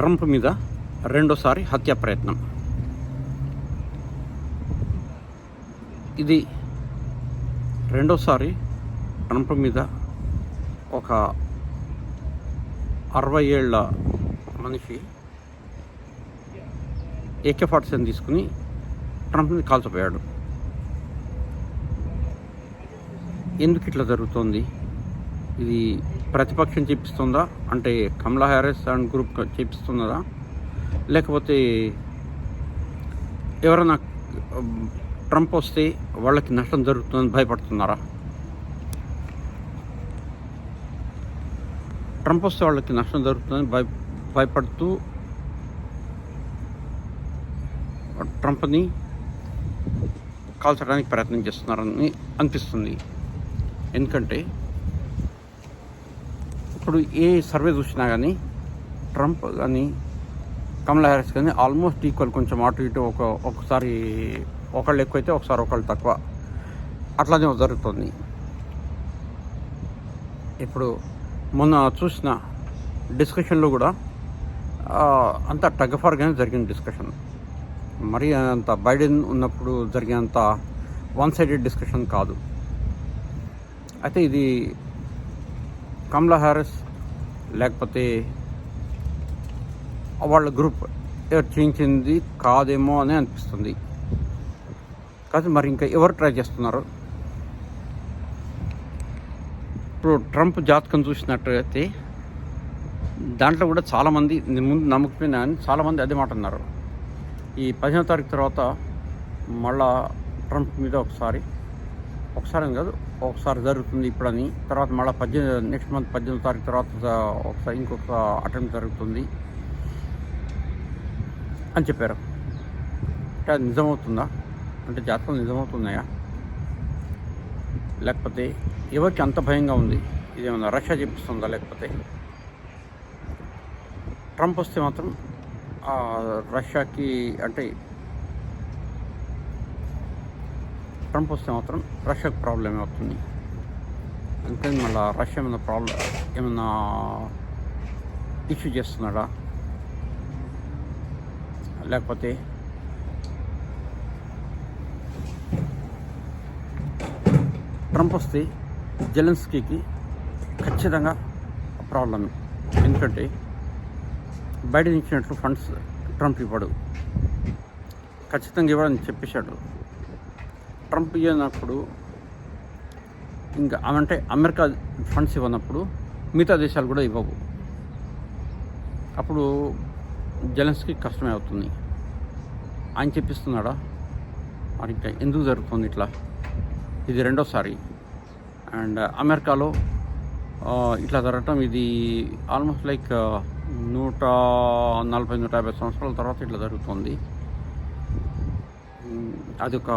Trump మీద రెండోసారి హత్యా ప్రయత్నం. ఇది రెండోసారి ట్రంప్ మీద ఒక అరవై ఏళ్ళ మనిషి ఏకే ఫార్టీ సెవెన్ తీసుకుని ట్రంప్ని కాల్చిపోయాడు ఎందుకు ఇట్లా జరుగుతోంది? ఇది ప్రతిపక్షం చూపిస్తుందా? అంటే కమలా హ్యారిస్ అండ్ గ్రూప్ చేపిస్తున్నదా లేకపోతే ఎవరైనా ట్రంప్ వస్తే వాళ్ళకి నష్టం జరుగుతుందని భయపడుతున్నారా? ట్రంప్ వస్తే వాళ్ళకి నష్టం జరుగుతుందని భయ భయపడుతూ ట్రంప్ని కాల్చడానికి ప్రయత్నం చేస్తున్నారని అనిపిస్తుంది. ఎందుకంటే ఇప్పుడు ఏ సర్వే చూసినా కానీ ట్రంప్ కానీ కమలా హ్యారిస్ కానీ ఆల్మోస్ట్ ఈక్వల్ కొంచెం అటు ఇటు ఒక ఒకసారి ఒకళ్ళు ఎక్కువైతే ఒకసారి ఒకళ్ళు తక్కువ. అట్లానే జరుగుతుంది. ఇప్పుడు మొన్న చూసిన డిస్కషన్లో కూడా అంత టగఫర్గానే జరిగిన డిస్కషన్. మరి అంత బైడెన్ ఉన్నప్పుడు జరిగినంత వన్ సైడెడ్ డిస్కషన్ కాదు. అయితే ఇది కమలా హారిస్ లేకపోతే వాళ్ళ గ్రూప్ చేయించింది కాదేమో అని అనిపిస్తుంది. కాదు మరి ఇంకా ఎవరు ట్రై చేస్తున్నారు? ఇప్పుడు ట్రంప్ జాతకం చూసినట్టయితే దాంట్లో కూడా చాలామంది ముందు నమ్మకమైన అని చాలామంది అదే మాట అన్నారు. ఈ పదిహేనో తారీఖు తర్వాత మళ్ళా ట్రంప్ మీద ఒకసారి ఒకసారి కాదు ఒకసారి జరుగుతుంది ఇప్పుడని. తర్వాత మళ్ళీ పద్దెనిమిది నెక్స్ట్ మంత్ పద్దెనిమిది తారీఖు తర్వాత ఒకసారి ఇంకొక అటెంప్ట్ జరుగుతుంది అని చెప్పారు. అంటే అది నిజమవుతుందా? అంటే జాతకం నిజమవుతున్నాయా? లేకపోతే ఎవరికి అంత భయంగా ఉంది? ఇదేమన్నా రష్యా చెప్పిస్తుందా లేకపోతే? ట్రంప్ వస్తే మాత్రం రష్యాకి అంటే ట్రంప్ వస్తే మాత్రం రష్యాకు ప్రాబ్లం అవుతుంది అందుకని మళ్ళీ రష్యా ఏమైనా ప్రాబ్లం ఏమైనా ఇష్యూ చేస్తున్నాడా లేకపోతే ట్రంప్ వస్తే జెలెన్స్కీకి ఖచ్చితంగా ప్రాబ్లం ఎందుకంటే బయట ఇచ్చినట్లు ఫండ్స్ ట్రంప్ ఇవ్వడు ఖచ్చితంగా ఇవ్వడని చెప్పేశాడు ట్రంప్ ఇవ్వనప్పుడు ఇంకా అంటే అమెరికా ఫండ్స్ ఇవ్వనప్పుడు మిగతా దేశాలు కూడా ఇవ్వవు. అప్పుడు జెలెన్స్కి కష్టమే అవుతుంది. ఆయన చెప్పిస్తున్నాడా? మరి ఇంకా ఎందుకు జరుగుతుంది ఇట్లా? ఇది రెండోసారి. అండ్ అమెరికాలో ఇట్లా జరగటం ఇది ఆల్మోస్ట్ లైక్ నూట నలభై నూట యాభై సంవత్సరాల తర్వాత ఇట్లా జరుగుతుంది. అది అదొక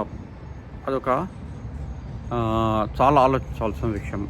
అదొక చాలా ఆలోచించాల్సిన విషయం.